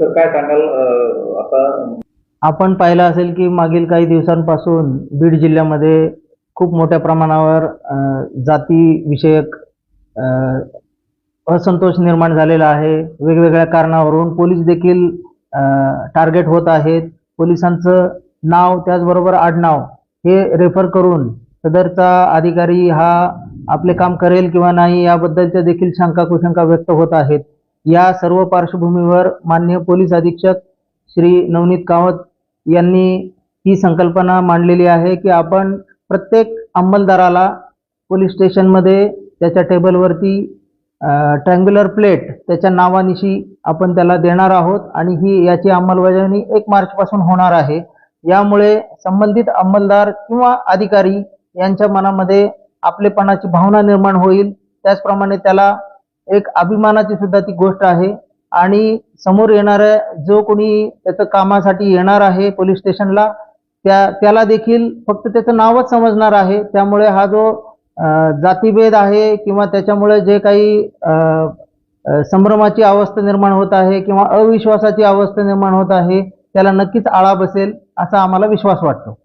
तर काय सांगाल आता? आपण पाहिलं असेल की मागील काही दिवसांपासून बीड जिल्ह्यामध्ये खूप मोठ्या प्रमाणावर जाती जातीविषयक असंतोष निर्माण झालेला आहे. वेगवेगळ्या कारणावरून पोलीस देखील टार्गेट होत आहेत. पोलिसांचं नाव त्याचबरोबर आडनाव हे रेफर करून सदरचा अधिकारी हा आपले काम करेल किंवा नाही याबद्दलच्या देखील शंका कुशंका व्यक्त होत आहेत. या सर्व पार्श्वभूमीवर मान्य पोलीस अधीक्षक श्री नवनीत कावत यांनी ही संकल्पना मांडलेली आहे की आपण प्रत्येक अंमलदाराला पोलीस स्टेशनमध्ये त्याच्या टेबलवरती ट्रँग्युलर प्लेट त्याच्या नावानिशी आपण त्याला देणार आहोत आणि ही याची अंमलबजावणी एक मार्चपासून होणार आहे. यामुळे संबंधित अंमलदार किंवा अधिकारी यांच्या मनामध्ये आपलेपणाची भावना निर्माण होईल. त्याचप्रमाणे त्याला एक अभिमानाची सुद्धा ती गोष्ट आहे. आणि समोर येणाऱ्या जो कोणी त्याचं कामासाठी येणार आहे पोलीस स्टेशनला त्या त्याला देखील फक्त त्याचं नावच समजणार आहे. त्यामुळे हा जो जातीभेद आहे किंवा त्याच्यामुळे जे काही संभ्रमाची अवस्था निर्माण होत आहे किंवा अविश्वासाची अवस्था निर्माण होत आहे त्याला नक्कीच आळा बसेल असा आम्हाला विश्वास वाटतो.